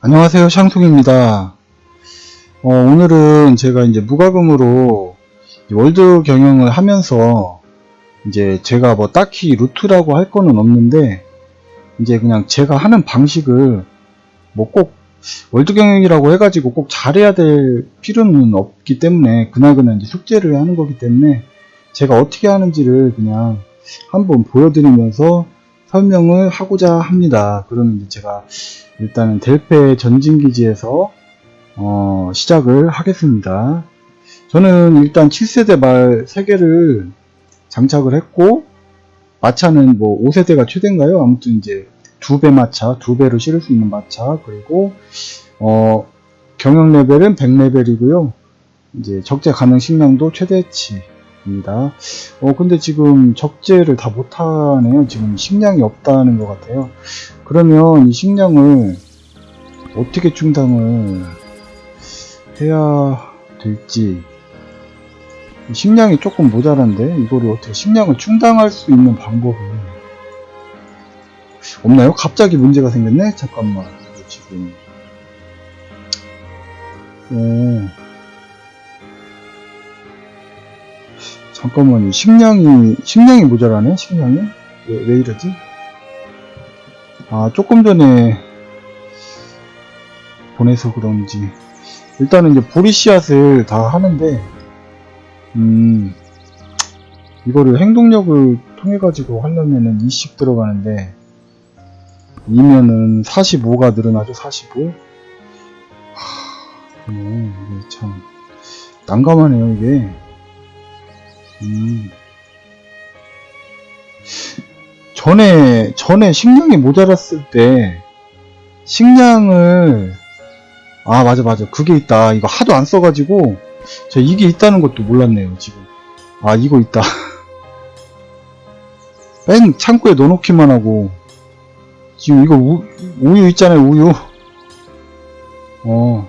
안녕하세요 샹송입니다. 어, 오늘은 제가 이제 무과금으로 월드 경영을 하면서 이제 제가 뭐 딱히 루트라고 할 거는 없는데 이제 그냥 제가 하는 방식을 뭐 꼭 월드 경영이라고 해가지고 꼭 잘해야 될 필요는 없기 때문에 그날그날 이제 숙제를 하는 거기 때문에 제가 어떻게 하는지를 그냥 한번 보여드리면서 설명을 하고자 합니다. 그러면 이제 제가 일단은 델페 전진기지에서 어, 시작을 하겠습니다. 저는 일단 7세대 말 3개를 장착을 했고 마차는 뭐 5세대가 최대인가요? 아무튼 이제 두 배 마차, 두 배로 실을 수 있는 마차 그리고 어, 경영 레벨은 100레벨이고요. 이제 적재 가능 식량도 최대치 입니다. 어 근데 지금 적재를 다 못하네요. 지금 식량이 없다는 것 같아요. 그러면 이 식량을 어떻게 충당을 해야 될지 이 식량이 조금 모자란데 이거를 어떻게 식량을 충당할 수 있는 방법이 없나요? 갑자기 문제가 생겼네? 잠깐만 지금 오 잠깐만요 식량이 식량이 모자라네 식량이 왜, 왜 이러지? 아, 조금 전에 보내서 그런지. 일단은 이제 보리씨앗을 다 하는데, 음, 이거를 행동력을 통해 가지고 하려면은 20 들어가는데, 2면은 45가 늘어나죠, 45. 하, 그러네. 이게 참, 난감하네요, 이게. 음. 전에 전에 식량이 모자랐을 때 식량을 아 맞아 맞아. 그게 있다. 이거 하도 안 써가지고 저 이게 있다는 것도 몰랐네요 지금. 아 이거 있다. 맨 창고에 넣어놓기만 하고 지금 이거 우, 우유 있잖아요 우유. 어.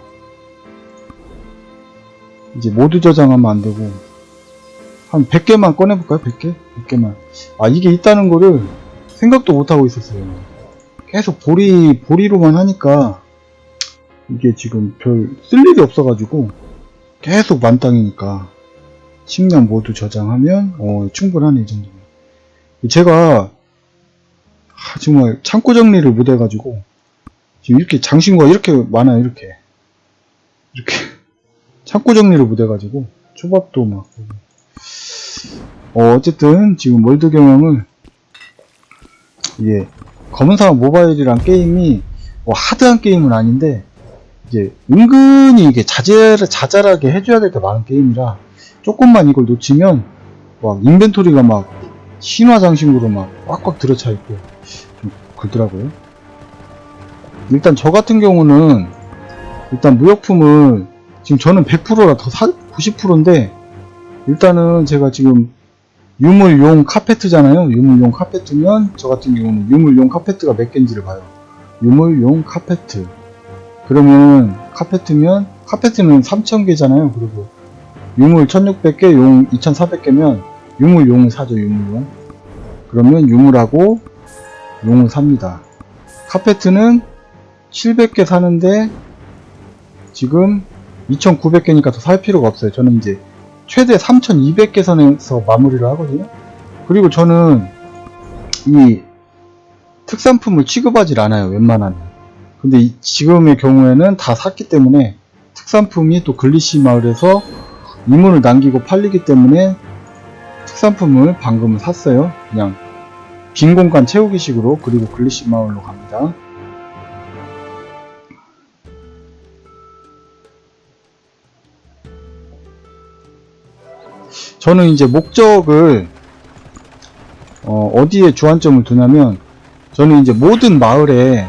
이제 모두 저장하면 안 되고 한 100개만 꺼내볼까요? 100개? 100개만. 아 이게 있다는 거를 생각도 못하고 있었어요. 계속 보리 보리로만 하니까 이게 지금 별 쓸 일이 없어가지고 계속 만땅이니까 식량 모두 저장하면 어 충분하네 이 정도면. 제가 아, 정말 창고 정리를 못 해가지고 지금 이렇게 장신구가 이렇게 많아요 이렇게. 이렇게 창고 정리를 못 해가지고 초밥도 막 어, 어쨌든 지금 월드 경영을 이게 검은 사막 모바일이란 게임이 뭐 하드한 게임은 아닌데 이제 은근히 이게 자제, 자잘하게 해줘야 될 게 많은 게임이라 조금만 이걸 놓치면 막 인벤토리가 막 신화 장식으로 막 꽉꽉 들어차 있고 좀 그러더라고요. 일단 저 같은 경우는 일단 무역품을 지금 저는 100%라 더 사, 90%인데 일단은 제가 지금 유물용 카페트잖아요. 유물용 카페트면 저 같은 경우는 유물용 카페트가 몇 개인지를 봐요. 유물용 카페트. 그러면 카페트면 카페트는 3000개잖아요. 그리고 유물 1600개, 용 2400개면 유물용을 사죠. 유물용. 그러면 유물하고 용을 삽니다. 카페트는 700개 사는데 지금 2900개니까 더 살 필요가 없어요. 저는 이제 최대 3200개 선에서 마무리를 하거든요. 그리고 저는 이 특산품을 취급하지 않아요. 웬만하면. 근데 이- 지금의 경우에는 다 샀기 때문에 특산품이 또 글리시 마을에서 이문을 남기고 팔리기 때문에 특산품을 방금 샀어요. 그냥 빈 공간 채우기식으로 그리고 글리시 마을로 갑니다. 저는 이제 목적을 어, 디에 주안점을 두냐면 저는 이제 모든 마을에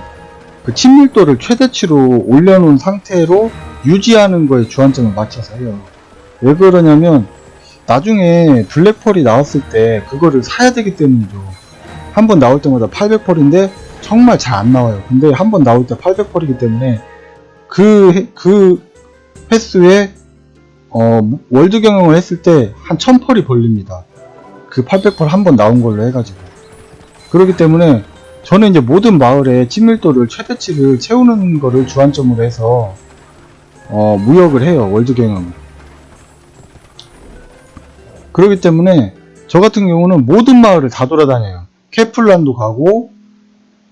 그 친밀도를 최대치로 올려놓은 상태로 유지하는 거에 주안점을 맞춰서 해요. 왜 그러냐면 나중에 블랙펄이 나왔을 때 그거를 사야 되기 때문이죠. 한 번 나올 때마다 800펄인데 정말 잘 안 나와요. 근데 한 번 나올 때 800펄이기 때문에 그, 해- 그 횟수에 어, 월드 경영을 했을 때 한 1000펄이 벌립니다. 그 800펄 한 번 나온 걸로 해가지고. 그렇기 때문에 저는 이제 모든 마을에 친밀도를 최대치를 채우는 거를 주안점으로 해서 어, 무역을 해요 월드 경영. 그렇기 때문에 저 같은 경우는 모든 마을을 다 돌아다녀요. 케플란도 가고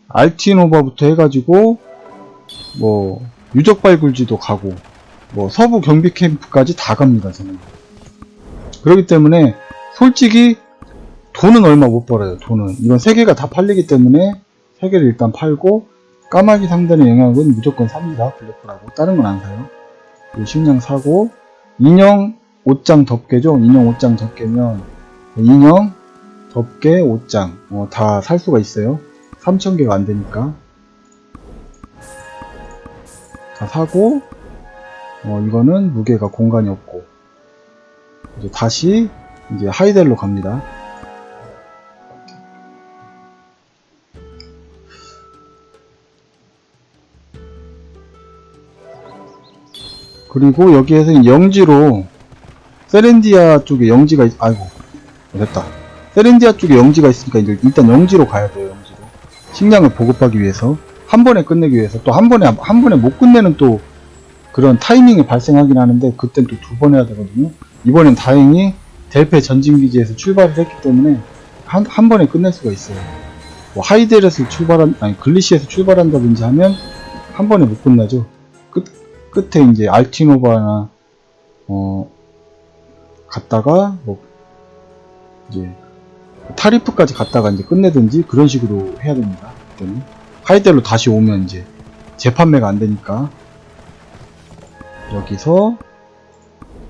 알티노바부터 해가지고 뭐 유적 발굴지도 가고 뭐 서부 경비 캠프까지 다 갑니다 저는. 그렇기 때문에 솔직히 돈은 얼마 못 벌어요 돈은. 이건 세 개가 다 팔리기 때문에 세 개를 일단 팔고 까마귀 상단의 영향은 무조건 삽니다 블랙홀하고. 다른 건 안 사요. 그 식량 사고 인형 옷장 덮개죠? 인형 옷장 덮개면 인형 덮개 옷장 어, 다 살 수가 있어요. 3,000개가 안 되니까. 다 사고 어, 이거는 무게가 공간이 없고 이제 다시 이제 하이델로 갑니다. 그리고 여기에서 영지로 세렌디아 쪽에 영지가 있, 아이고 됐다. 세렌디아 쪽에 영지가 있으니까 이제 일단 영지로 가야 돼요. 영지로 식량을 보급하기 위해서 한 번에 끝내기 위해서 또 한 번에 한 번에 못 끝내는 또 그런 타이밍이 발생하긴 하는데 그땐 또 두 번 해야 되거든요. 이번엔 다행히 델페 전진기지에서 출발을 했기 때문에 한, 한 번에 끝낼 수가 있어요. 뭐 하이델에서 출발한, 아니, 글리시에서 출발한다든지 하면 한 번에 못 끝나죠. 끝, 끝에 이제 알티노바나, 어, 갔다가, 뭐, 이제, 타리프까지 갔다가 이제 끝내든지 그런 식으로 해야 됩니다. 하이델로 다시 오면 이제 재판매가 안 되니까. 여기서,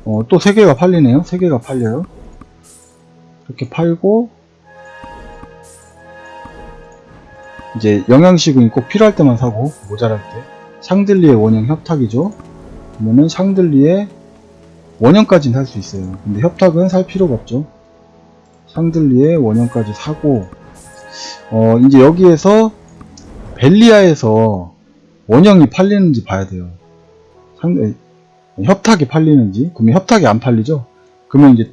어, 또 3개가 팔리네요. 3개가 팔려요. 이렇게 팔고, 이제 영양식은 꼭 필요할 때만 사고, 모자랄 때. 샹들리의 원형 협탁이죠. 그러면은 샹들리의 원형까지는 살 수 있어요. 근데 협탁은 살 필요가 없죠. 샹들리의 원형까지 사고, 어, 이제 여기에서 벨리아에서 원형이 팔리는지 봐야 돼요. 상, 협탁이 팔리는지 그러면 협탁이 안 팔리죠? 그러면 이제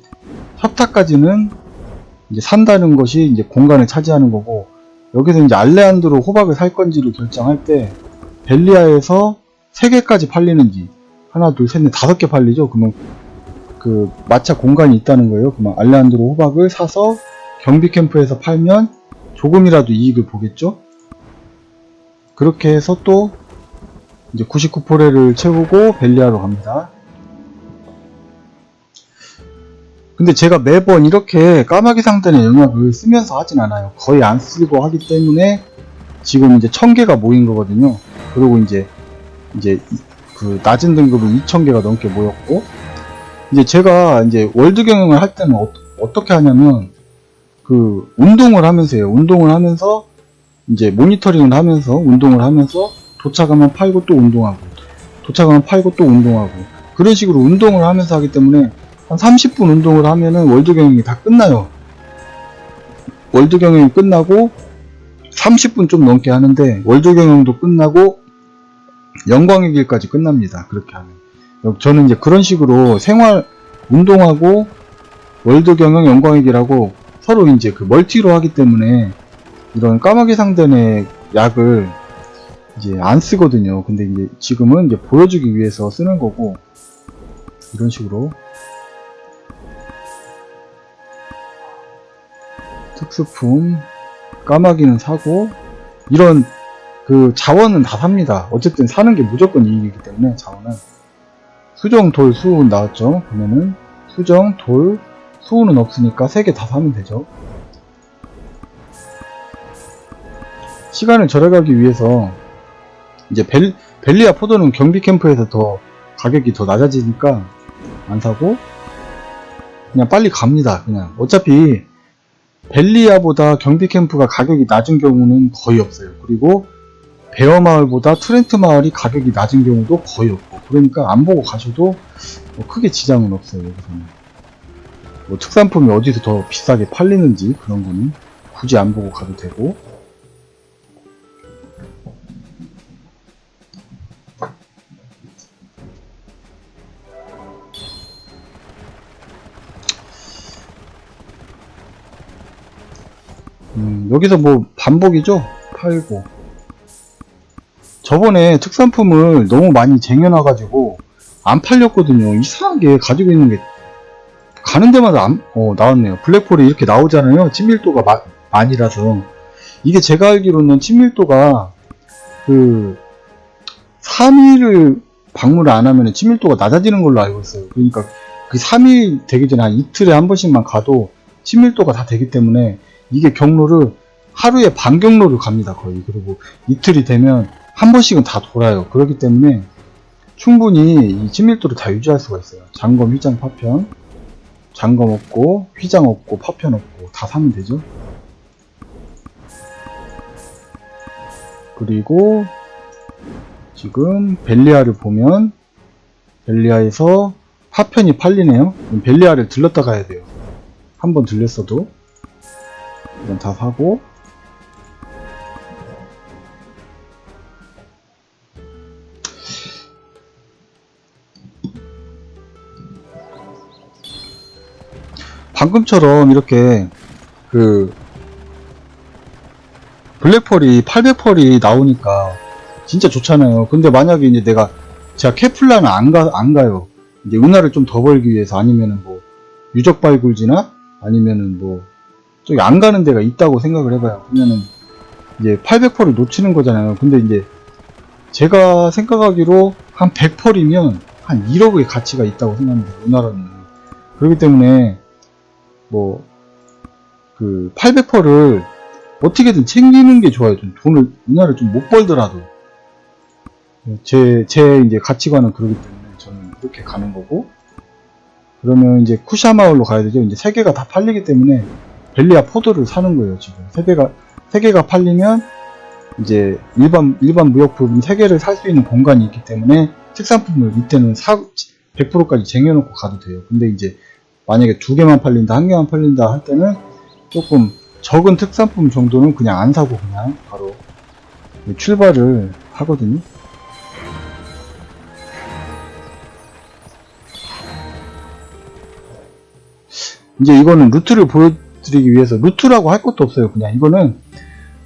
협탁까지는 이제 산다는 것이 이제 공간을 차지하는 거고 여기서 이제 알레안드로 호박을 살 건지를 결정할 때 벨리아에서 3개까지 팔리는지 하나 둘셋넷 다섯 개 팔리죠? 그러면 그 마차 공간이 있다는 거예요. 그러면 알레안드로 호박을 사서 경비 캠프에서 팔면 조금이라도 이익을 보겠죠? 그렇게 해서 또 이제 99포레를 채우고 벨리아로 갑니다. 근데 제가 매번 이렇게 까마귀 상단의 영역을 쓰면서 하진 않아요. 거의 안 쓰고 하기 때문에 지금 이제 1000개가 모인 거거든요. 그리고 이제 이제 그 낮은 등급은 2000개가 넘게 모였고 이제 제가 이제 월드 경영을 할 때는 어, 떻게 하냐면 그 운동을 하면서 해요. 운동을 하면서 이제 모니터링을 하면서 운동을 하면서 도착하면 팔고 또 운동하고 도착하면 팔고 또 운동하고 그런 식으로 운동을 하면서 하기 때문에 한 30분 운동을 하면은 월드 경영이 다 끝나요. 월드 경영이 끝나고 30분 좀 넘게 하는데 월드 경영도 끝나고 영광의 길까지 끝납니다. 그렇게 하면 저는 이제 그런 식으로 생활 운동하고 월드 경영 영광의 길하고 서로 이제 그 멀티로 하기 때문에 이런 까마귀 상단의 약을 이제 안 쓰거든요. 근데 이제 지금은 이제 보여주기 위해서 쓰는 거고 이런 식으로 특수품 까마귀는 사고 이런 그 자원은 다 삽니다. 어쨌든 사는 게 무조건 이익이기 때문에 자원은 수정 돌 수은 나왔죠. 그러면은 수정 돌 수은은 없으니까 세 개 다 사면 되죠. 시간을 절약하기 위해서 이제 벨, 벨리아 포도는 경비 캠프에서 더 가격이 더 낮아지니까 안 사고 그냥 빨리 갑니다. 그냥 어차피 벨리아보다 경비 캠프가 가격이 낮은 경우는 거의 없어요. 그리고 베어 마을보다 트렌트 마을이 가격이 낮은 경우도 거의 없고 그러니까 안 보고 가셔도 뭐 크게 지장은 없어요. 여기서는 뭐 특산품이 어디서 더 비싸게 팔리는지 그런 거는 굳이 안 보고 가도 되고 여기서 뭐 반복이죠. 팔고 저번에 특산품을 너무 많이 쟁여놔가지고 안 팔렸거든요. 이상하게 가지고 있는 게 가는 데마다 안, 어, 나왔네요. 블랙홀이 이렇게 나오잖아요. 친밀도가 마- 많이라서 이게 제가 알기로는 친밀도가 그 3일을 방문을 안 하면 친밀도가 낮아지는 걸로 알고 있어요. 그러니까 그 3일 되기 전에 한 이틀에 한 번씩만 가도 친밀도가 다 되기 때문에 이게 경로를 하루에 반 경로를 갑니다 거의. 그리고 이틀이 되면 한 번씩은 다 돌아요. 그렇기 때문에 충분히 이 친밀도를 다 유지할 수가 있어요. 장검 휘장 파편. 장검 없고 휘장 없고 파편 없고 다 사면 되죠. 그리고 지금 벨리아를 보면 벨리아에서 파편이 팔리네요. 벨리아를 들렀다 가야 돼요. 한번 들렸어도. 이건 다 사고 방금처럼 이렇게 그 블랙펄이 800펄이 나오니까 진짜 좋잖아요. 근데 만약에 이제 내가 제가 케플라는 안 가, 안 가요. 이제 은하를 좀 더 벌기 위해서 아니면은 뭐 유적 발굴지나 아니면은 뭐 저기 안 가는 데가 있다고 생각을 해봐요. 그러면은 이제 800펄을 놓치는 거잖아요. 근데 이제 제가 생각하기로 한 100펄이면 한 1억의 가치가 있다고 생각합니다. 우리나라는. 그렇기 때문에 뭐 그 800펄을 어떻게든 챙기는 게 좋아요. 좀 돈을 우리나라를 좀 못 벌더라도 제 제 이제 가치관은 그러기 때문에 저는 그렇게 가는 거고 그러면 이제 쿠샤마을로 가야 되죠. 이제 세 개가 다 팔리기 때문에 벨리아 포도를 사는 거예요, 지금. 세 개가, 세 개가 팔리면, 이제 일반, 일반 무역품 세 개를 살 수 있는 공간이 있기 때문에 특산품을 이때는 사, 100%까지 쟁여놓고 가도 돼요. 근데 이제 만약에 두 개만 팔린다, 한 개만 팔린다 할 때는 조금 적은 특산품 정도는 그냥 안 사고 그냥 바로 출발을 하거든요. 이제 이거는 루트를 보여드리기 위해서 루트라고 할 것도 없어요. 그냥 이거는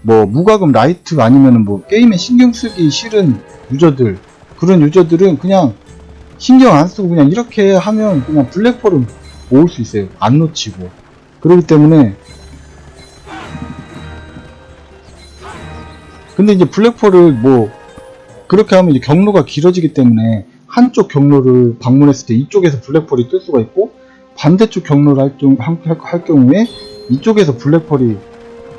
뭐 무과금 라이트 아니면은 뭐 게임에 신경 쓰기 싫은 유저들 그런 유저들은 그냥 신경 안 쓰고 그냥 이렇게 하면 그냥 블랙홀은 모을 수 있어요. 안 놓치고 그렇기 때문에 근데 이제 블랙홀을 뭐 그렇게 하면 이제 경로가 길어지기 때문에 한쪽 경로를 방문했을 때 이쪽에서 블랙홀이 뜰 수가 있고 반대쪽 경로를 할, 경, 할, 할 경우에 이쪽에서 블랙펄이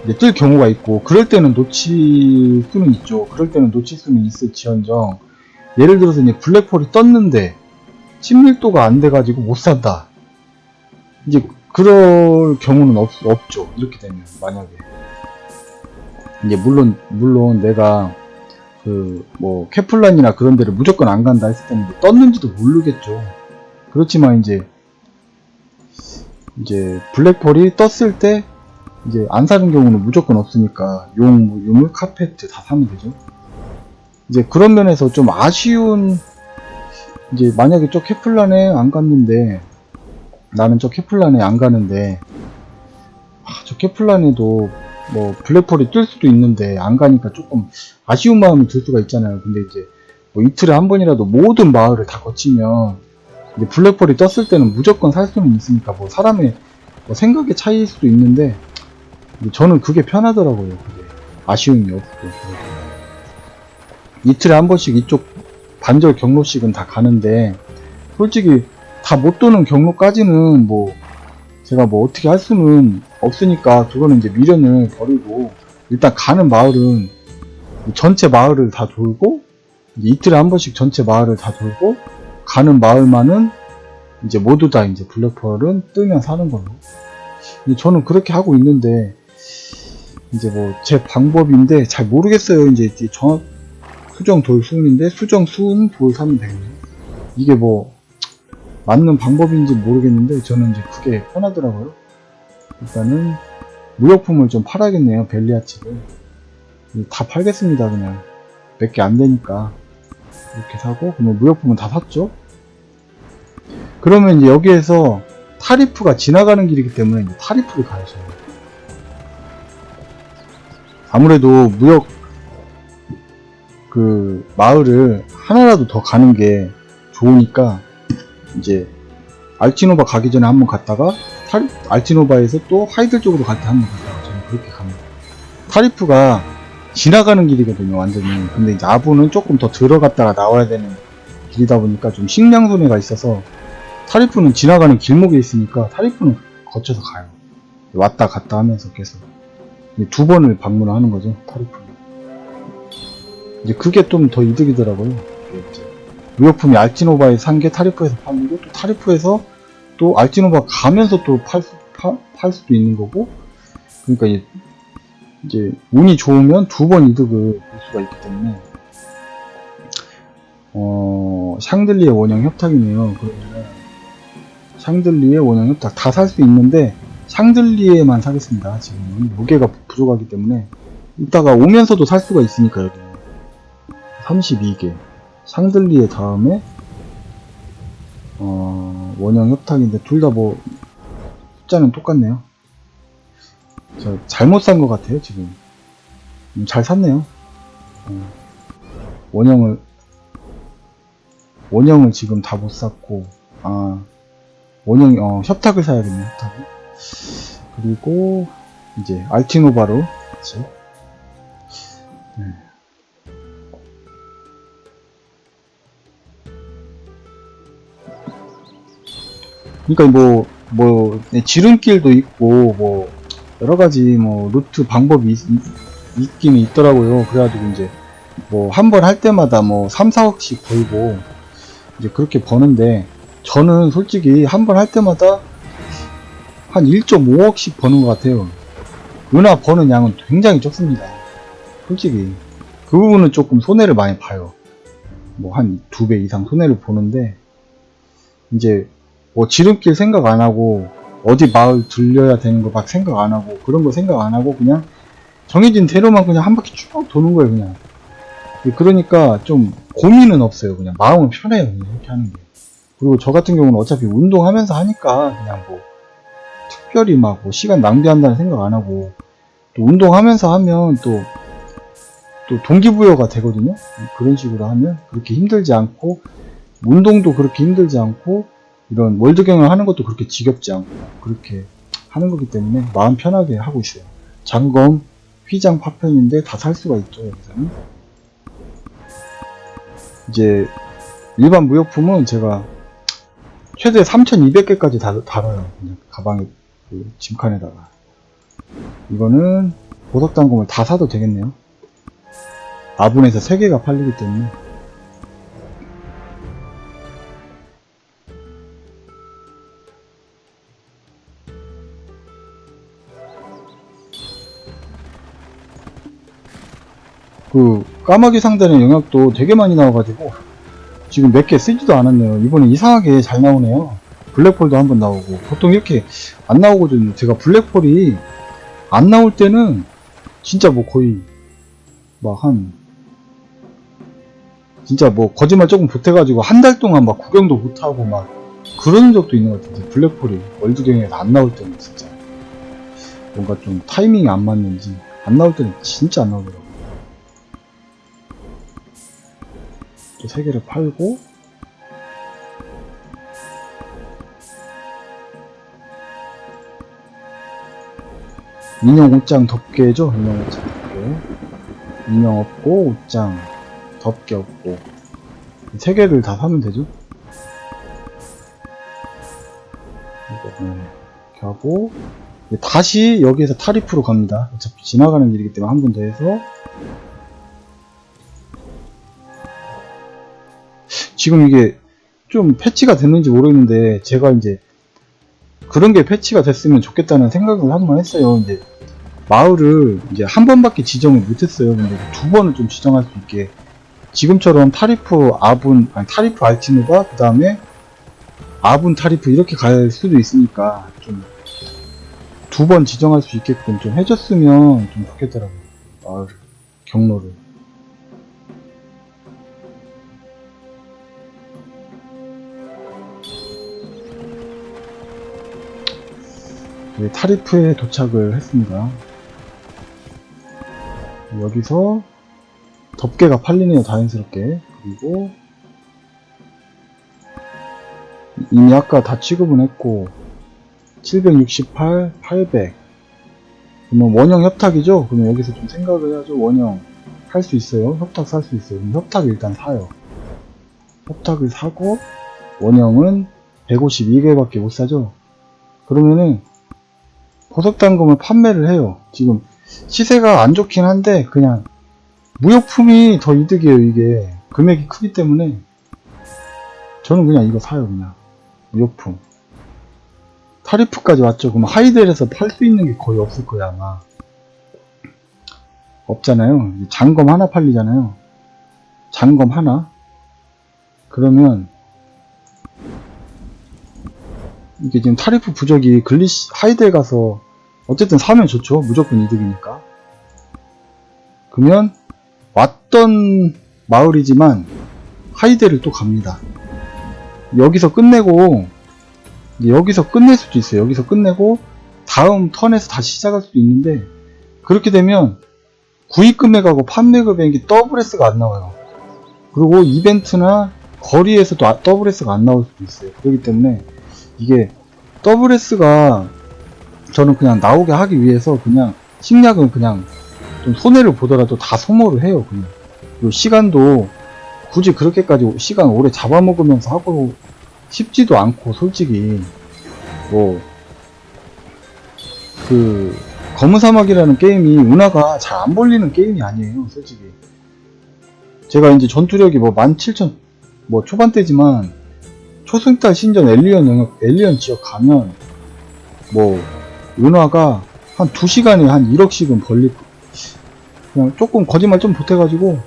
이제 뜰 경우가 있고 그럴 때는 놓칠 수는 있죠. 그럴 때는 놓칠 수는 있을지언정 예를 들어서 이제 블랙펄이 떴는데 친밀도가 안 돼가지고 못 산다. 이제 그럴 경우는 없, 없죠. 이렇게 되면 만약에 이제 물론 물론 내가 그 뭐 케플란이나 그런 데를 무조건 안 간다 했을 때는 뭐 떴는지도 모르겠죠. 그렇지만 이제 이제 블랙펄이 떴을 때 이제 안 사는 경우는 무조건 없으니까 용, 뭐 유물, 카페트 다 사면 되죠. 이제 그런 면에서 좀 아쉬운 이제 만약에 저 케플란에 안 갔는데 나는 저 케플란에 안 가는데 아, 저 케플란에도 뭐 블랙펄이 뜰 수도 있는데 안 가니까 조금 아쉬운 마음이 들 수가 있잖아요. 근데 이제 뭐 이틀에 한 번이라도 모든 마을을 다 거치면 이제 블랙펄이 떴을 때는 무조건 살 수는 있으니까 뭐 사람의 뭐 생각의 차이일 수도 있는데 저는 그게 편하더라고요. 그게 아쉬움이 없고 이틀에 한 번씩 이쪽 반절 경로씩은 다 가는데 솔직히 다 못 도는 경로까지는 뭐 제가 뭐 어떻게 할 수는 없으니까 그거는 이제 미련을 버리고 일단 가는 마을은 전체 마을을 다 돌고 이틀에 한 번씩 전체 마을을 다 돌고 가는 마을만은 이제 모두 다 이제 블랙펄은 뜨면 사는 걸로. 저는 그렇게 하고 있는데 이제 뭐 제 방법인데 잘 모르겠어요. 이제 정확 수정 돌 수은인데 수정 수은 돌 사면 되겠네. 이게 뭐 맞는 방법인지 모르겠는데 저는 이제 그게 편하더라고요. 일단은 무역품을 좀 팔아야겠네요. 벨리아치를 다 팔겠습니다. 그냥 몇 개 안 되니까 이렇게 사고 그러면 무역품은 다 샀죠. 그러면 이제 여기에서 타리프가 지나가는 길이기 때문에 타리프를 가야죠. 아무래도 무역 그 마을을 하나라도 더 가는 게 좋으니까 이제 알티노바 가기 전에 한 번 갔다가 타리, 알티노바에서 또 하이들 쪽으로 갈 때 한 번 갔다가 저는 그렇게 갑니다. 타리프가 지나가는 길이거든요, 완전히. 근데 이제 아부는 조금 더 들어갔다가 나와야 되는 길이다 보니까 좀 식량 손해가 있어서 타리프는 지나가는 길목에 있으니까 타리프는 거쳐서 가요. 왔다 갔다 하면서 계속 두 번을 방문을 하는 거죠, 타리프는. 이제 그게 좀 더 이득이더라고요. 이제 무역품이 알티노바에 산 게 타리프에서 팔리고 또 타리프에서 또 알티노바 가면서 또팔팔 수도 있는 거고. 그러니까 이제, 운이 좋으면 두 번 이득을 볼 수가 있기 때문에. 어 샹들리의 원형 협탁이네요. 그러면 샹들리의 원형 협탁 다 살 수 있는데 샹들리에만 사겠습니다. 지금은 무게가 부족하기 때문에. 이따가 오면서도 살 수가 있으니까 여기. 32개 샹들리에 다음에 어, 원형 협탁인데 둘 다 뭐 숫자는 똑같네요. 저 잘못 산 것 같아요 지금. 음, 잘 샀네요. 어, 원형을 원형을 지금 다 못 샀고 아 원형 어, 협탁을 사야겠네요 협탁을. 그리고 이제 알티노바로 그치? 네. 그러니까 뭐, 뭐, 네, 지름길도 있고, 뭐, 여러 가지 뭐, 루트 방법이 있, 긴 있더라고요. 그래가지고 이제, 뭐, 한 번 할 때마다 뭐, 3, 4억씩 벌고, 이제 그렇게 버는데, 저는 솔직히 한 번 할 때마다 한 1.5억씩 버는 것 같아요. 은하 버는 양은 굉장히 적습니다. 솔직히. 그 부분은 조금 손해를 많이 봐요. 뭐, 한 두 배 이상 손해를 보는데, 이제, 뭐 지름길 생각 안 하고 어디 마을 들려야 되는 거 막 생각 안 하고 그런 거 생각 안 하고 그냥 정해진 대로만 그냥 한 바퀴 쭉 도는 거예요 그냥. 그러니까 좀 고민은 없어요 그냥. 마음은 편해요 그냥 이렇게 하는 게. 그리고 저 같은 경우는 어차피 운동하면서 하니까 그냥 뭐 특별히 막 뭐 시간 낭비한다는 생각 안 하고 또 운동하면서 하면 또 또 동기부여가 되거든요. 그런 식으로 하면 그렇게 힘들지 않고 운동도 그렇게 힘들지 않고 이런 월드 경영을 하는 것도 그렇게 지겹지 않고 그렇게 하는 거기 때문에 마음 편하게 하고 있어요. 장검, 휘장, 파편인데 다 살 수가 있죠 여기서는. 이제 일반 무역품은 제가 최대 3,200개까지 다 달아요. 그냥 가방에 그 짐칸에다가. 이거는 보석 단검을 다 사도 되겠네요. 아분에서 3개가 팔리기 때문에 그 까마귀 상단의 영역도 되게 많이 나와가지고 지금 몇 개 쓰지도 않았네요. 이번에 이상하게 잘 나오네요. 블랙폴도 한번 나오고 보통 이렇게 안 나오거든요. 제가 블랙폴이 안 나올 때는 진짜 뭐 거의 막 한 진짜 뭐 거짓말 조금 보태가지고 한 달 동안 막 구경도 못하고 막 그런 적도 있는 것 같은데 블랙폴이 월드 경기에서 안 나올 때는 진짜 뭔가 좀 타이밍이 안 맞는지 안 나올 때는 진짜 안 나오더라고요. 세 개를 팔고 인형 옷장 덮개죠? 인형 옷장 덮개. 인형 없고 옷장 덮개 없고. 세 개를 다 사면 되죠? 이렇게 하고. 다시 여기에서 타리프로 갑니다. 어차피 지나가는 길이기 때문에 한 번 더 해서 지금 이게 좀 패치가 됐는지 모르겠는데 제가 이제 그런 게 패치가 됐으면 좋겠다는 생각을 한번 했어요. 이제 마을을 이제 한 번밖에 지정을 못했어요. 근데 두 번을 좀 지정할 수 있게 지금처럼 타리프 아분 아니 타리프 알티노가 그 다음에 아분 타리프 이렇게 갈 수도 있으니까 좀 두 번 지정할 수 있게끔 좀 해줬으면 좀 좋겠더라고요. 마을 경로를. 타리프에 도착을 했습니다. 여기서 덮개가 팔리네요 자연스럽게. 그리고 이미 아까 다 취급은 했고 768, 800 그러면 원형 협탁이죠? 그러면 여기서 좀 생각을 해야죠. 원형 할 수 있어요? 협탁 살 수 있어요? 그럼 협탁 일단 사요. 협탁을 사고 원형은 152개밖에 못 사죠? 그러면은 보석단금을 판매를 해요. 지금 시세가 안 좋긴 한데 그냥 무역품이 더 이득이에요 이게. 금액이 크기 때문에. 저는 그냥 이거 사요 그냥. 무역품. 타리프까지 왔죠. 그럼 하이델에서 팔 수 있는 게 거의 없을 거야 아마. 없잖아요. 장검 하나 팔리잖아요. 장검 하나? 그러면 이게 지금 타리프 부적이 글리시 하이델 가서 어쨌든 사면 좋죠 무조건 이득이니까 그러면 왔던 마을이지만 하이델을 또 갑니다. 여기서 끝내고 여기서 끝낼 수도 있어요. 여기서 끝내고 다음 턴에서 다시 시작할 수도 있는데 그렇게 되면 구입 금액하고 판매 금액이 더블 S가 안 나와요. 그리고 이벤트나 거리에서도 아- 더블 S가 안 나올 수도 있어요. 그렇기 때문에 이게 더블 S가 저는 그냥 나오게 하기 위해서 그냥 식량은 그냥 좀 손해를 보더라도 다 소모를 해요 그냥. 그리고 시간도 굳이 그렇게까지 시간 오래 잡아먹으면서 하고 싶지도 않고 솔직히. 뭐 그 검은 사막이라는 게임이 운하가 잘 안 벌리는 게임이 아니에요 솔직히. 제가 이제 전투력이 뭐 17,000, 뭐 초반대지만 초승달 신전 엘리언 영역, 엘리언 지역 가면 뭐 은화가 한 2시간에 한 1억씩은 벌릴 그냥 조금 거짓말 좀 보태가지고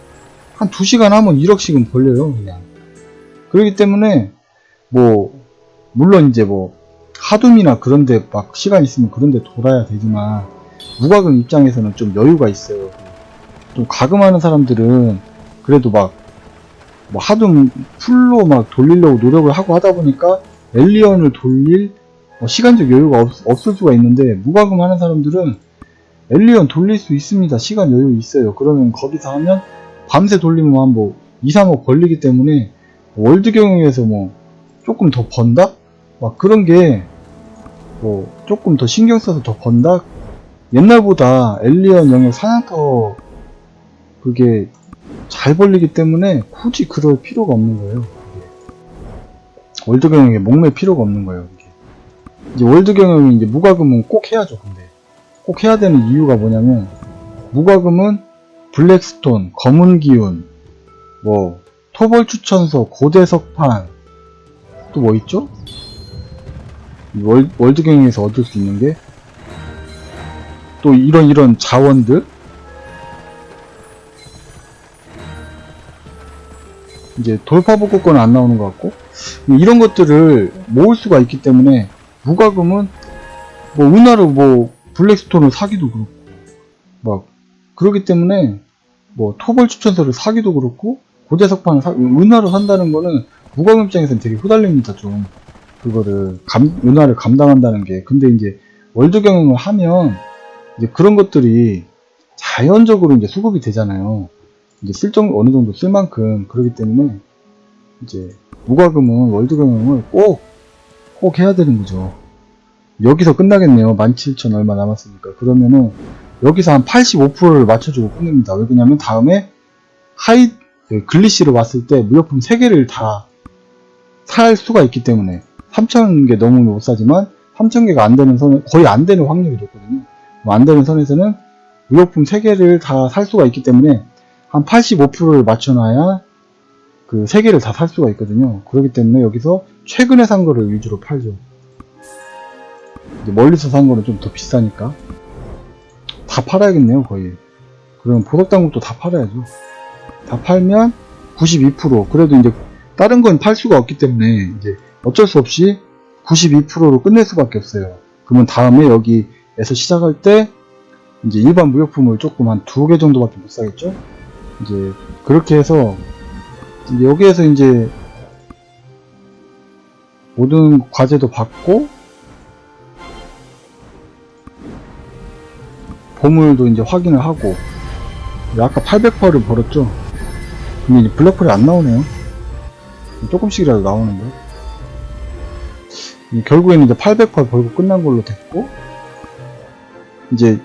한 2시간 하면 1억씩은 벌려요 그냥. 그렇기 때문에 뭐 물론 이제 뭐 하둠이나 그런데 막 시간 있으면 그런데 돌아야 되지만 무과금 입장에서는 좀 여유가 있어요. 좀 가금하는 사람들은 그래도 막 뭐 하둠 풀로 막 돌리려고 노력을 하고 하다 보니까 엘리언을 돌릴 뭐 시간적 여유가 없, 없을 수가 있는데 무과금 하는 사람들은 엘리언 돌릴 수 있습니다. 시간 여유 있어요. 그러면 거기서 하면 밤새 돌리면 한 뭐 2, 3억 걸리기 때문에 월드 경영에서 뭐 조금 더 번다? 막 그런 게 뭐 조금 더 신경 써서 더 번다? 옛날보다 엘리언 영역 사냥터 그게 잘 벌리기 때문에 굳이 그럴 필요가 없는 거예요. 월드 경영에 목맬 필요가 없는 거예요. 이게. 이제 월드 경영이 이제 무과금은 꼭 해야죠. 근데 꼭 해야 되는 이유가 뭐냐면 무과금은 블랙스톤, 검은 기운, 뭐 토벌 추천서, 고대 석판 또 뭐 있죠? 월드 경영에서 얻을 수 있는 게 또 이런 이런 자원들 이제 돌파 복구권은 안 나오는 것 같고 이런 것들을 모을 수가 있기 때문에 무과금은 뭐 은하로 뭐 블랙스톤을 사기도 그렇고 막 그러기 때문에 뭐 토벌 추천서를 사기도 그렇고 고대석판을 사, 은하로 산다는 거는 무과금 입장에서는 되게 후달립니다 좀. 그거를 감, 은하를 감당한다는 게. 근데 이제 월드 경영을 하면 이제 그런 것들이 자연적으로 이제 수급이 되잖아요 이제 쓸 정도 어느 정도 쓸 만큼 그러기 때문에 이제 무과금은 월드 경영을 꼭 꼭 해야 되는 거죠. 여기서 끝나겠네요. 17,000 얼마 남았으니까. 그러면은 여기서 한 85%를 맞춰주고 끝냅니다. 왜 그러냐면 다음에 하이 그 글리시를 왔을 때 무역품 3개를 다 살 수가 있기 때문에 3,000개 너무 못 사지만 3,000개가 안 되는 선에 거의 안 되는 확률이 높거든요. 뭐 안 되는 선에서는 무역품 3개를 다 살 수가 있기 때문에 한 85%를 맞춰놔야 그 3개를 다 살 수가 있거든요. 그렇기 때문에 여기서 최근에 산 거를 위주로 팔죠. 멀리서 산 거는 좀 더 비싸니까. 다 팔아야겠네요, 거의. 그럼 보석당국도 다 팔아야죠. 다 팔면 92%. 그래도 이제 다른 건 팔 수가 없기 때문에 이제 어쩔 수 없이 92%로 끝낼 수밖에 없어요. 그러면 다음에 여기에서 시작할 때 이제 일반 무역품을 조금 한 두 개 정도밖에 못 사겠죠? 이제 그렇게 해서 여기에서 이제 모든 과제도 받고 보물도 이제 확인을 하고 아까 800%를 벌었죠? 근데 이제 블랙펄이 안 나오네요. 조금씩이라도 나오는데. 이 결국에는 이제 800% 벌고 끝난 걸로 됐고, 이제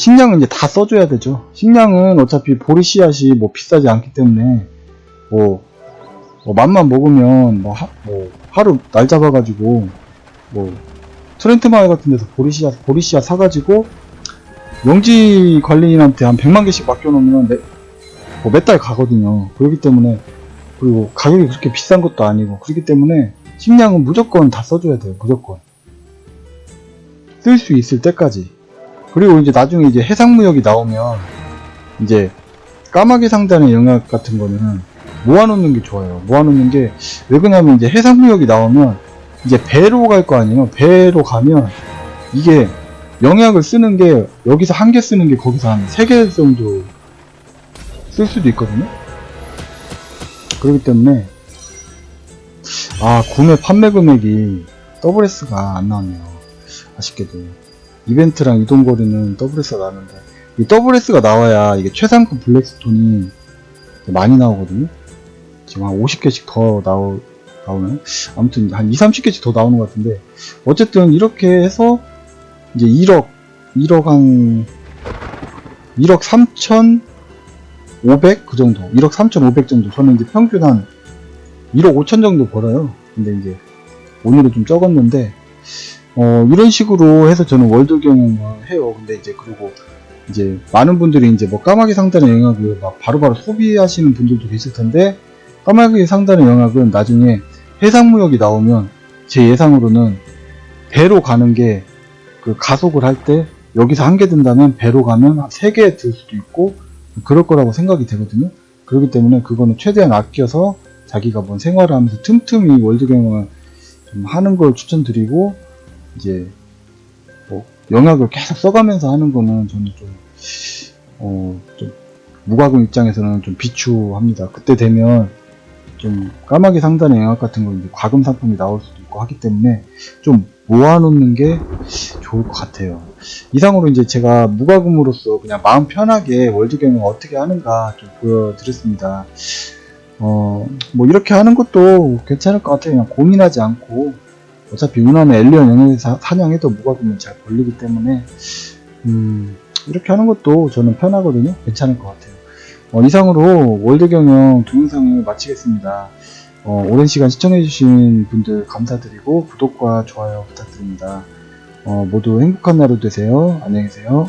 식량은 이제 다 써줘야 되죠. 식량은 어차피 보리 씨앗이 뭐 비싸지 않기 때문에, 뭐, 뭐 맘만 먹으면 뭐, 하, 뭐 하루 날 잡아가지고, 뭐, 트렌트 마을 같은 데서 보리 씨앗, 보리 씨앗 사가지고, 영지 관리인한테 한 100만 개씩 맡겨놓으면 뭐몇달 가거든요. 그렇기 때문에 그리고 가격이 그렇게 비싼 것도 아니고 그렇기 때문에 식량은 무조건 다 써줘야 돼요. 무조건 쓸 수 있을 때까지. 그리고 이제 나중에 이제 해상무역이 나오면 이제 까마귀 상단의 영역 같은 거는 모아놓는 게 좋아요. 모아놓는 게 왜 그러냐면 이제 해상무역이 나오면 이제 배로 갈 거 아니에요. 배로 가면 이게 영약을 쓰는 게 여기서 한 개 쓰는 게 거기서 한 세 개 정도 쓸 수도 있거든요. 그렇기 때문에 아 구매 판매 금액이 WS가 안 나왔네요. 아쉽게도 이벤트랑 이동 거리는 WS가 나왔는데 이 WS가 나와야 이게 최상급 블랙스톤이 많이 나오거든요. 지금 한 50개씩 더 나오 나오네. 아무튼 한 2, 30개씩 더 나오는 것 같은데 어쨌든 이렇게 해서 이제 1억, 1억 한, 1억 3천 500? 그 정도. 1억 3,500 정도. 저는 이제 평균 한 1억 5천 정도 벌어요. 근데 이제 오늘은 좀 적었는데, 어, 이런 식으로 해서 저는 월드 경영을 해요. 근데 이제 그리고 이제 많은 분들이 이제 뭐 까마귀 상단의 영역을 막 바로바로 소비하시는 분들도 계실 텐데, 까마귀 상단의 영역은 나중에 해상 무역이 나오면 제 예상으로는 배로 가는 게 그 가속을 할 때 여기서 한 개 든다면 배로 가면 한세개 들 수도 있고 그럴 거라고 생각이 되거든요. 그렇기 때문에 그거는 최대한 아껴서 자기가 뭔 생활을 하면서 틈틈이 월드 경영을 좀 하는 걸 추천드리고 이제 뭐 영역을 계속 써가면서 하는 거는 저는 좀, 어, 좀 무과금 입장에서는 좀 비추합니다. 그때 되면 좀 까마귀 상단의 영역 같은 거 이제 과금 상품이 나올 수도 있고 하기 때문에 좀 모아놓는 게 좋을 것 같아요. 이상으로 이제 제가 무과금으로서 그냥 마음 편하게 월드 경영 어떻게 하는가 좀 보여드렸습니다. 어, 뭐 이렇게 하는 것도 괜찮을 것 같아요. 그냥 고민하지 않고 어차피 운하는 엘리언 영역에서 사냥해도 무과금은 잘 벌리기 때문에 음, 이렇게 하는 것도 저는 편하거든요. 괜찮을 것 같아요. 어, 이상으로 월드 경영 동영상을 마치겠습니다. 어, 오랜 시간 시청해주신 분들 감사드리고 구독과 좋아요 부탁드립니다. 어, 모두 행복한 하루 되세요. 안녕히 계세요.